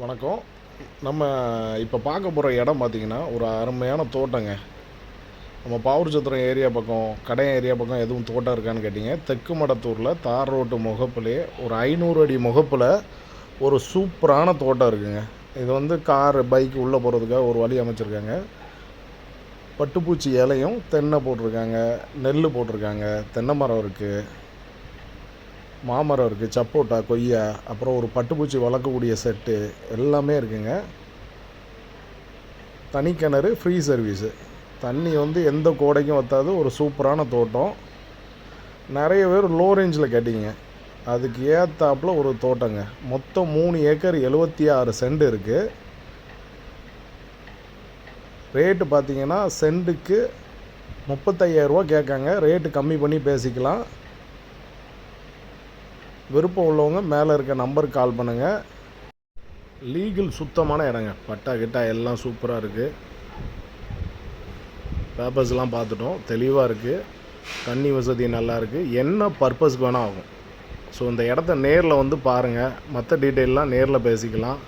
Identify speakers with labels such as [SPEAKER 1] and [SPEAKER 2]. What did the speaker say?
[SPEAKER 1] வணக்கம். நம்ம இப்போ பார்க்க போகிற இடம் பார்த்திங்கன்னா ஒரு அருமையான தோட்டங்க. நம்ம பாவூர்சத்திரம் ஏரியா பக்கம் கடையம் ஏரியா பக்கம் எதுவும் தோட்டம் இருக்கான்னு கேட்டிங்க. தெற்கு மடத்தூரில் தார் ரோட்டு முகப்புலேயே ஒரு ஐநூறு அடி முகப்பில் ஒரு சூப்பரான தோட்டம் இருக்குங்க. இது வந்து கார் பைக் உள்ளே போகிறதுக்காக ஒரு வழி அமைச்சிருக்காங்க. பட்டுப்பூச்சி இலையும் தென்னை போட்டிருக்காங்க நெல் போட்டிருக்காங்க தென்னை மரம் இருக்குது மாமரம் இருக்குது சப்போட்டா கொய்யா அப்புறம் ஒரு பட்டுப்பூச்சி வளர்க்கக்கூடிய செட்டு எல்லாமே இருக்குங்க. தனி கிணறு ஃப்ரீ சர்வீஸு தண்ணி வந்து எந்த கோடைக்கும் வற்றாது ஒரு சூப்பரான தோட்டம். நிறைய பேர் லோ ரேஞ்சில் கேட்டிங்க. அதுக்கு ஏற்றாப்புல ஒரு தோட்டங்க. மொத்தம் மூணு ஏக்கர் எழுபத்தி ஆறு சென்ட் இருக்குது ரேட்டு பார்த்தீங்கன்னா சென்ட்டுக்கு முப்பத்தையாயிரரூவா கேட்காங்க. ரேட்டு கம்மி பண்ணி பேசிக்கலாம். விருப்பம் உள்ளவங்க மேலே இருக்க நம்பருக்கு கால் பண்ணுங்கள் லீகல் சுத்தமான இடங்க. பட்டா கிட்டா எல்லாம் சூப்பராக இருக்குது பேப்பர்ஸ்லாம் பார்த்துட்டோம். தெளிவாக இருக்குது தண்ணி வசதி நல்லா இருக்குது என்ன பர்பஸ்க்கு வேணால் ஆகும். ஸோ இந்த இடத்த நேரில் வந்து பாருங்கள் மற்ற டீட்டெயிலெலாம் நேரில் பேசிக்கலாம்.